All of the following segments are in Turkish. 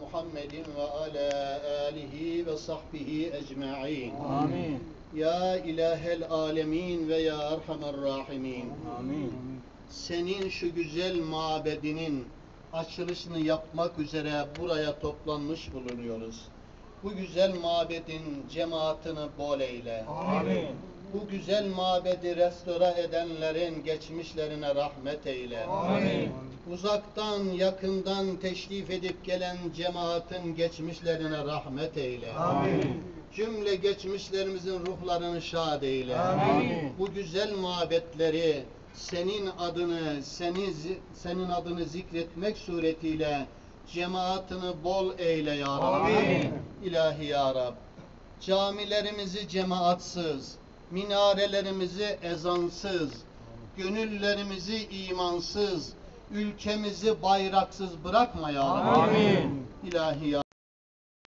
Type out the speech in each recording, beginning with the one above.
Muhammedin ve ala alihi ve sahbihi ecma'in. Amin. Ya ilahel alemin ve ya erhamer rahimin. Amin. Senin şu güzel mabedinin açılışını yapmak üzere buraya toplanmış bulunuyoruz. Bu güzel mabedin cemaatini bol eyle. Amin. Bu güzel mabedi restore edenlerin geçmişlerine rahmet eyle. Amin. Uzaktan yakından teşrif edip gelen cemaatin geçmişlerine rahmet eyle. Amin. Cümle geçmişlerimizin ruhlarını şad eyle. Amin. Bu güzel muhabbetleri senin adını, seni senin adını zikretmek suretiyle cemaatini bol eyle ya Rabbi. Amin. İlahi ya Rab. Camilerimizi cemaatsız, minarelerimizi ezansız, gönüllerimizi imansız, ülkemizi bayraksız bırakma ya Rabbi. Amin. İlahi ya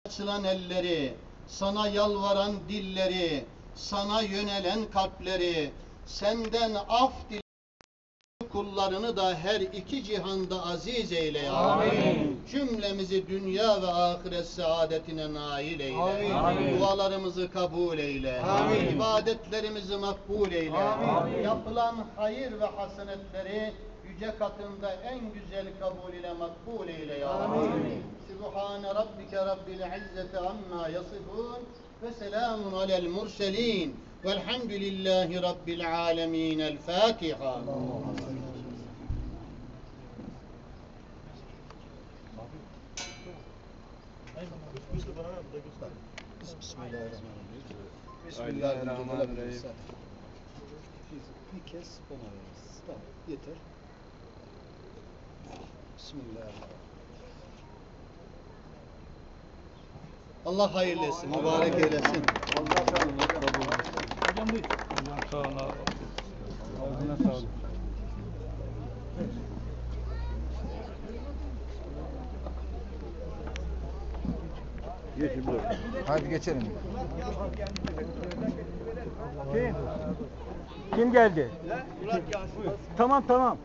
açılan elleri, sana yalvaran dilleri, sana yönelen kalpleri, senden af dil kullarını da her iki cihanda aziz eyle ya. Amin. Cümlemizi dünya ve ahiret saadetine nail eyle. Amin. Dualarımızı kabul eyle. Amin. İbadetlerimizi makbul eyle. Amin. Yapılan hayır ve hasenetleri yüce katında en güzel kabul ile makbul eyle ya. Amin. Sübhane rabbike rabbil izzeti amma yasifun ve selamun alel murselin velhamdülillahi rabbil alemin. El Fatiha. Bismillahirrahmanirrahim. Bir kez bana veririz. Tamam, yeter. Bismillahirrahmanirrahim. Allah hayırlı etsin, mübarek eylesin. Hocam buyur. Hocam sağ ol abi. Ağzına sağlık. Hadi geçelim. Kim? Kim geldi? Tamam tamam.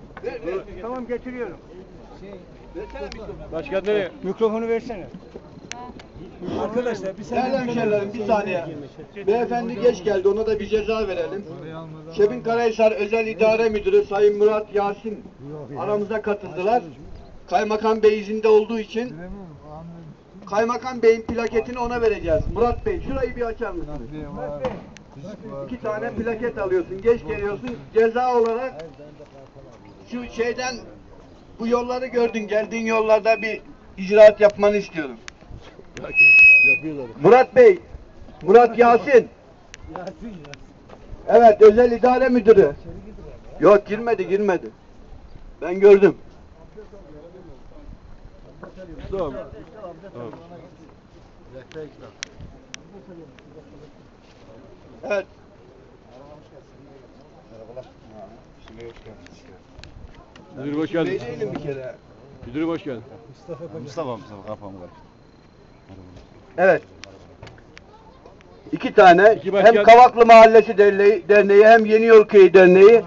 Tamam getiriyorum. Başka nereye? Mikrofonu versene. Arkadaşlar bir Değerli hemşehrilerim bir saniye. Beyefendi geç geldi ona da bir ceza verelim. Şebin Karahisar Özel İdare Müdürü Sayın Murat Yasin aramıza katıldılar. Kaymakam Bey izinde olduğu için Kaymakam Bey'in plaketini ona vereceğiz. Murat Bey şurayı bir açar mısınız? İki tane plaket alıyorsun. Geç geliyorsun. Ceza olarak şu şeyden bu yolları gördün. Geldiğin yollarda bir icraat yapmanı istiyorum. Murat Bey, Murat Yasin. Evet, özel idare müdürü. Yok girmedi, girmedi. Ben gördüm. Evet. Müdür hoş Bey geldin. değilim bir kere. Müdür hoş geldin. Mustafa Mustafa kafamı karıştı. Evet. İki tane İki başkan- hem Kavaklı Mahallesi Derneği, Derneği hem Yeni Yol Köyü Derneği